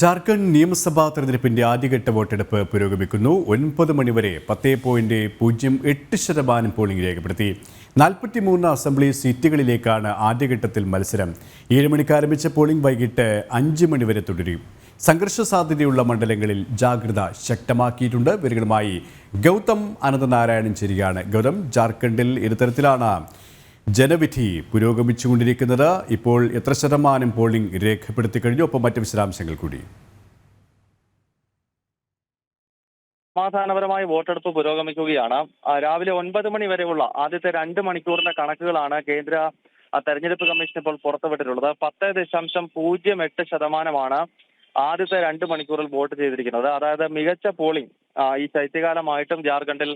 ജാർഖണ്ഡ് നിയമസഭാ തെരഞ്ഞെടുപ്പിന്റെ ആദ്യഘട്ട വോട്ടെടുപ്പ് പുരോഗമിക്കുന്നു. ഒൻപത് മണിവരെ പത്ത് പോയിന്റ് പൂജ്യം എട്ട് ശതമാനം പോളിംഗ് രേഖപ്പെടുത്തി. നാൽപ്പത്തിമൂന്ന് അസംബ്ലി സീറ്റുകളിലേക്കാണ് ആദ്യഘട്ടത്തിൽ മത്സരം. ഏഴ് മണിക്ക് ആരംഭിച്ച പോളിംഗ് വൈകിട്ട് അഞ്ച് മണിവരെ തുടരും. സംഘർഷ സാധ്യതയുള്ള മണ്ഡലങ്ങളിൽ ജാഗ്രത ശക്തമാക്കിയിട്ടുണ്ട്. ഇവരുമായി ഗൗതം അനന്തനാരായണൻ ചേരുകയാണ്. ഗൗതം ജാർഖണ്ഡിൽ ഇത്തരത്തിലാണ് ജനവിധി പുരോഗമിച്ചുകൊണ്ടിരിക്കുന്നത്. ഇപ്പോൾ എത്ര ശതമാനം പോളിംഗ് രേഖപ്പെടുത്തി കഴിഞ്ഞു? ഒപ്പം മറ്റു വിശദാംശങ്ങൾ കൂടി. സമാധാനപരമായി വോട്ടെടുപ്പ് പുരോഗമിക്കുകയാണ്. രാവിലെ ഒൻപത് മണി വരെയുള്ള ആദ്യത്തെ രണ്ട് മണിക്കൂറിന്റെ കണക്കുകളാണ് കേന്ദ്ര തെരഞ്ഞെടുപ്പ് കമ്മീഷൻ ഇപ്പോൾ പുറത്തുവിട്ടിട്ടുള്ളത്. പത്ത് ദശാംശം പൂജ്യം എട്ട് ശതമാനമാണ് ആദ്യത്തെ രണ്ട് മണിക്കൂറിൽ വോട്ട് ചെയ്തിരിക്കുന്നത്. അതായത് മികച്ച പോളിംഗ് ഈ ശൈത്യകാലമായിട്ടും ജാർഖണ്ഡിൽ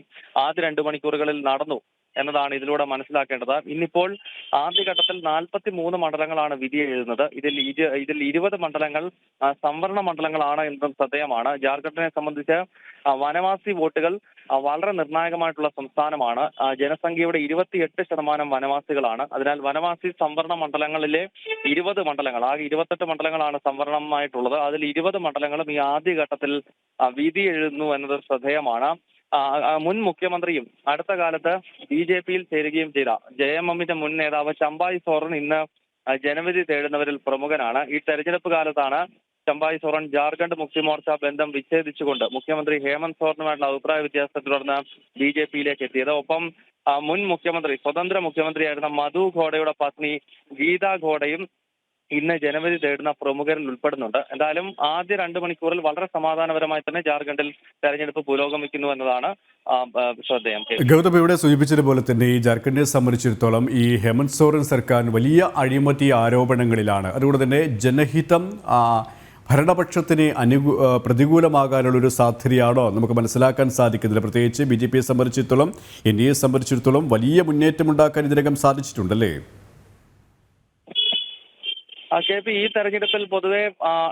ആദ്യ രണ്ട് മണിക്കൂറുകളിൽ നടന്നു. എന്നതാണ് ഇതിലൂടെ മനസ്സിലാക്കേണ്ടത്. ഇന്നിപ്പോൾ ആദ്യഘട്ടത്തിൽ നാൽപ്പത്തി മൂന്ന് മണ്ഡലങ്ങളാണ് വിധി എഴുതുന്നത്. ഇതിൽ ഇതിൽ ഇരുപത് മണ്ഡലങ്ങൾ സംവരണ മണ്ഡലങ്ങളാണ് എന്നതും ശ്രദ്ധേയമാണ്. ജാർഖണ്ഡിനെ സംബന്ധിച്ച് വനവാസി വോട്ടുകൾ വളരെ നിർണായകമായിട്ടുള്ള സംസ്ഥാനമാണ്. ജനസംഖ്യയുടെ ഇരുപത്തിയെട്ട് ശതമാനം വനവാസികളാണ്. അതിനാൽ വനവാസി സംവരണ മണ്ഡലങ്ങളിലെ ഇരുപത് മണ്ഡലങ്ങൾ ആകെ ഇരുപത്തെട്ട് മണ്ഡലങ്ങളാണ് സംവരണമായിട്ടുള്ളത്. അതിൽ ഇരുപത് മണ്ഡലങ്ങളും ഈ ആദ്യഘട്ടത്തിൽ വിധി എഴുതുന്നു എന്നത് ശ്രദ്ധേയമാണ്. മുൻ മുഖ്യമന്ത്രിയും അടുത്ത കാലത്ത് ബി ജെ പിയിൽ ചേരുകയും ചെയ്ത ജെ എം എമ്മിന്റെ മുൻ നേതാവ് ചമ്പായി സോറൻ ഇന്ന് ജനവിധി തേടുന്നവരിൽ പ്രമുഖനാണ്. ഈ തെരഞ്ഞെടുപ്പ് കാലത്താണ് ചമ്പായി സോറൻ ജാർഖണ്ഡ് മുക്തി മോർച്ച ബന്ധം വിച്ഛേദിച്ചുകൊണ്ട് മുഖ്യമന്ത്രി ഹേമന്ത് സോറനുമായിട്ടുള്ള അഭിപ്രായ വ്യത്യാസത്തെ തുടർന്ന് ബി ജെ പിയിലേക്ക് എത്തിയത്. ഒപ്പം മുൻ മുഖ്യമന്ത്രി സ്വതന്ത്ര മുഖ്യമന്ത്രിയായിരുന്ന മധു ഘോഡയുടെ പത്നി ഗീതാ ഘോഡയും ഇന്ന് ജനവിധി തേടുന്ന പ്രമുഖരിൽ ഉൾപ്പെടുന്നുണ്ട്. എന്തായാലും ആദ്യ രണ്ട് മണിക്കൂറിൽ വളരെ സമാധാനപരമായി തന്നെ ജാർഖണ്ഡിൽ തെരഞ്ഞെടുപ്പ് പുരോഗമിക്കുന്നു എന്നതാണ് ശ്രദ്ധേയം. ഗൗതം ഇവിടെ സൂചിപ്പിച്ചതുപോലെ തന്നെ ഈ ജാർഖണ്ഡിനെ സംബന്ധിച്ചിടത്തോളം ഈ ഹേമന്ത് സോറൻ സർക്കാർ വലിയ അഴിമതി ആരോപണങ്ങളിലാണ്. അതുകൊണ്ട് തന്നെ ജനഹിതം ഭരണപക്ഷത്തിന് അനുകൂ പ്രതികൂലമാകാനുള്ള പ്രതികൂലമാകാനുള്ളൊരു സാധ്യതയാണോ നമുക്ക് മനസ്സിലാക്കാൻ സാധിക്കുന്നില്ല. പ്രത്യേകിച്ച് ബി ജെ പിയെ സംബന്ധിച്ചിടത്തോളം എൻ ഡി എ സംബന്ധിച്ചിടത്തോളം വലിയ മുന്നേറ്റം ഉണ്ടാക്കാൻ ഇതിനകം സാധിച്ചിട്ടുണ്ടല്ലേ? കെ പി ഈ തെരഞ്ഞെടുപ്പിൽ പൊതുവെ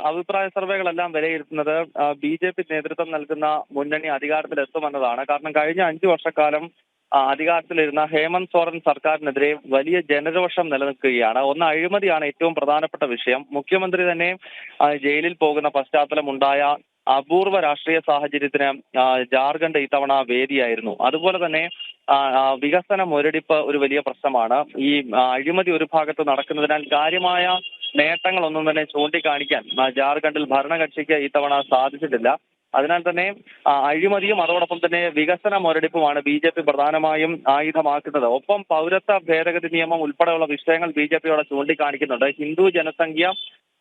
അഭിപ്രായ സർവേകളെല്ലാം വിലയിരുത്തുന്നത് ബി ജെ പി നേതൃത്വം നൽകുന്ന മുന്നണി അധികാരത്തിലെത്തുമെന്നതാണ്. കാരണം കഴിഞ്ഞ അഞ്ചു വർഷക്കാലം അധികാരത്തിലിരുന്ന ഹേമന്ത് സോറൻ സർക്കാരിനെതിരെ വലിയ ജനരോഷം നിലനിൽക്കുകയാണ്. ഒന്ന് അഴിമതിയാണ് ഏറ്റവും പ്രധാനപ്പെട്ട വിഷയം. മുഖ്യമന്ത്രി തന്നെ ജയിലിൽ പോകുന്ന പശ്ചാത്തലം ഉണ്ടായ അപൂർവ രാഷ്ട്രീയ സാഹചര്യത്തിന് ജാർഖണ്ഡ് ഇത്തവണ വേദിയായിരുന്നു. അതുപോലെ തന്നെ വികസന മുരടിപ്പ് ഒരു വലിയ പ്രശ്നമാണ്. ഈ അഴിമതി ഒരു ഭാഗത്ത് നടക്കുന്നതിനാൽ കാര്യമായ നേട്ടങ്ങളൊന്നും തന്നെ ചൂണ്ടിക്കാണിക്കാൻ ജാർഖണ്ഡിൽ ഭരണകക്ഷിക്ക് ഇത്തവണ സാധിച്ചിട്ടില്ല. അതിനാൽ തന്നെ അഴിമതിയും അതോടൊപ്പം തന്നെ വികസന മുരടിപ്പുമാണ് ബി ജെ പി പ്രധാനമായും ആയുധമാക്കുന്നത്. ഒപ്പം പൗരത്വ ഭേദഗതി നിയമം ഉൾപ്പെടെയുള്ള വിഷയങ്ങൾ ബി ജെ പിയോടെ ചൂണ്ടിക്കാണിക്കുന്നുണ്ട്. ഹിന്ദു ജനസംഖ്യ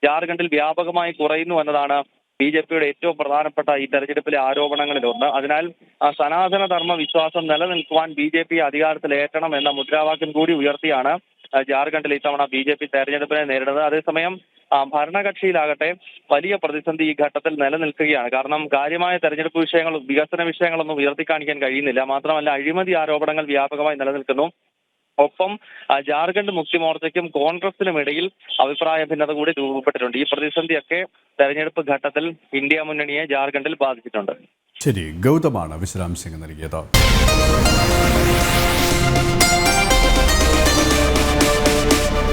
ജാർഖണ്ഡിൽ വ്യാപകമായി കുറയുന്നു എന്നതാണ് ബി ജെ പിയുടെ ഏറ്റവും പ്രധാനപ്പെട്ട ഈ തെരഞ്ഞെടുപ്പിലെ ആരോപണങ്ങളിലൊന്ന് അതിനാൽ സനാതന ധർമ്മ വിശ്വാസം നിലനിൽക്കുവാൻ ബി ജെ പി അധികാരത്തിലേറ്റണം എന്ന മുദ്രാവാക്യം കൂടി ഉയർത്തിയാണ് ജാർഖണ്ഡിൽ ഇത്തവണ ബി ജെ പി തെരഞ്ഞെടുപ്പിനെ നേരിടുന്നത്. അതേസമയം ഭരണകക്ഷിയിലാകട്ടെ വലിയ പ്രതിസന്ധി ഈ ഘട്ടത്തിൽ നിലനിൽക്കുകയാണ്. കാരണം കാര്യമായ തെരഞ്ഞെടുപ്പ് വിഷയങ്ങളും വികസന വിഷയങ്ങളൊന്നും ഉയർത്തിക്കാണിക്കാൻ കഴിയുന്നില്ല. മാത്രമല്ല അഴിമതി ആരോപണങ്ങൾ വ്യാപകമായി നിലനിൽക്കുന്നു. ഒപ്പം ജാർഖണ്ഡ് മുക്തി മോർച്ചയ്ക്കും കോൺഗ്രസിനും ഇടയിൽ അഭിപ്രായ ഭിന്നത കൂടി രൂപപ്പെട്ടിട്ടുണ്ട്. ഈ പ്രതിസന്ധിയൊക്കെ തെരഞ്ഞെടുപ്പ് ഘട്ടത്തിൽ ഇന്ത്യ മുന്നണിയെ ജാർഖണ്ഡിൽ ബാധിച്ചിട്ടുണ്ട്. ശരി ഗൗതമാണ് വിശദാംശങ്ങൾ നൽകിയത്.